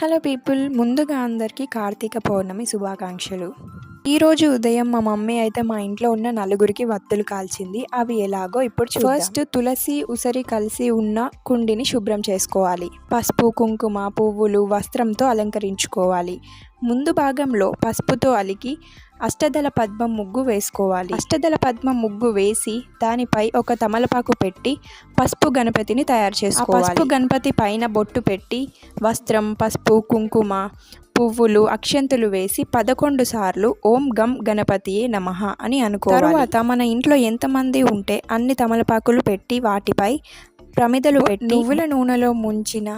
Hello people ముందుగా అందరికీ కార్తీక పౌర్ణమి శుభాకాంక్షలు. ఈరోజు ఉదయం మా మమ్మీ అయితే మా ఇంట్లో ఉన్న నలుగురికి వత్తులు కాల్చింది. అవి ఎలాగో ఇప్పుడు ఫస్ట్ తులసి ఉసరి కలిసి ఉన్న కుండిని శుభ్రం చేసుకోవాలి. పసుపు కుంకుమ పువ్వులు వస్త్రంతో అలంకరించుకోవాలి. ముందు భాగంలో పసుపుతో అలికి అష్టదళ పద్మం ముగ్గు వేసుకోవాలి. అష్టదళ పద్మం ముగ్గు వేసి దానిపై ఒక తమలపాకు పెట్టి పసుపు గణపతిని తయారు చేసుకోవాలి. పసుపు గణపతి పైన బొట్టు పెట్టి వస్త్రం పసుపు కుంకుమ పువ్వులు అక్షంతులు వేసి పదకొండు సార్లు ఓం గం గణపతియే నమః అని అనుకోవాలి. తర్వాత మన ఇంట్లో ఎంతమంది ఉంటే అన్ని తమలపాకులు పెట్టి వాటిపై ప్రమిదలు పెట్టి నువ్వుల నూనెలో ముంచిన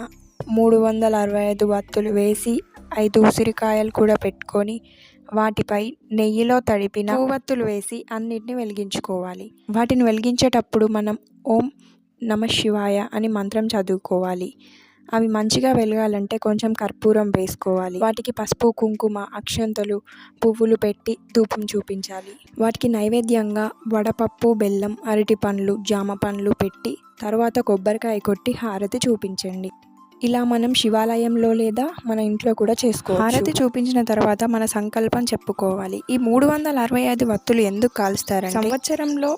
మూడు వందల అరవై ఐదు వత్తులు వేసి ఐదు ఉసిరికాయలు కూడా పెట్టుకొని వాటిపై నెయ్యిలో తడిపిన కొవ్వొత్తులు వేసి అన్నిటిని వెలిగించుకోవాలి. వాటిని వెలిగించేటప్పుడు మనం ఓం నమ శివాయ అని మంత్రం చదువుకోవాలి. అవి మంచిగా వెలగాలంటే కొంచెం కర్పూరం వేసుకోవాలి. వాటికి పసుపు కుంకుమ అక్షంతలు పువ్వులు పెట్టి ధూపం చూపించాలి. వాటికి నైవేద్యంగా వడపప్పు బెల్లం అరటి పండ్లు జామ పండ్లు పెట్టి తర్వాత కొబ్బరికాయ కొట్టి హారతి చూపించండి. ఇలా మనం శివాలయంలో లేదా మన ఇంట్లో కూడా చేసుకోవాలి హారతి చూపించిన తర్వాత మన సంకల్పం చెప్పుకోవాలి. ఈ మూడు వందల అరవై ఐదు వత్తులు ఎందుకు కాలుస్తారంటే సంవత్సరంలో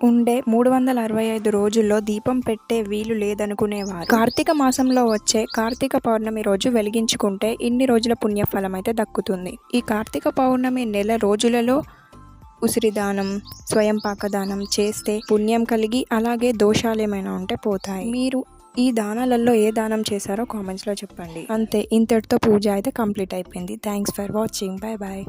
ఉండే మూడు వందల అరవై ఐదు రోజుల్లో దీపం పెట్టే వీలు లేదనుకునేవారు. కార్తీక మాసంలో వచ్చే కార్తీక పౌర్ణమి రోజు వెలిగించుకుంటే ఇన్ని రోజుల పుణ్యఫలం అయితే దక్కుతుంది. ఈ కార్తీక పౌర్ణమి నెల రోజులలో ఉసిరిదానం స్వయం పాకదానం చేస్తే పుణ్యం కలిగి అలాగే దోషాలు ఏమైనా ఉంటే పోతాయి. మీరు ఈ దానాలలో ఏ దానం చేశారో కామెంట్స్లో చెప్పండి. అంతే ఇంతటితో పూజ అయితే కంప్లీట్ అయిపోయింది. Thanks for watching bye bye